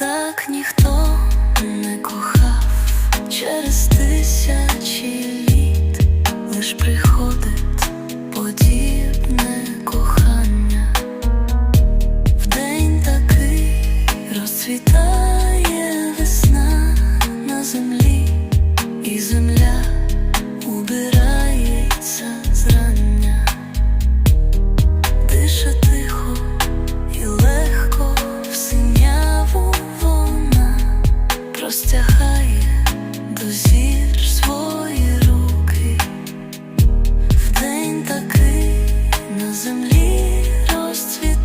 Так ніхто не кохав через тисячі літ, лиш приходить подібне кохання. В день такий розцвітає. Вкладає свої руки, в день на землі розцвіт.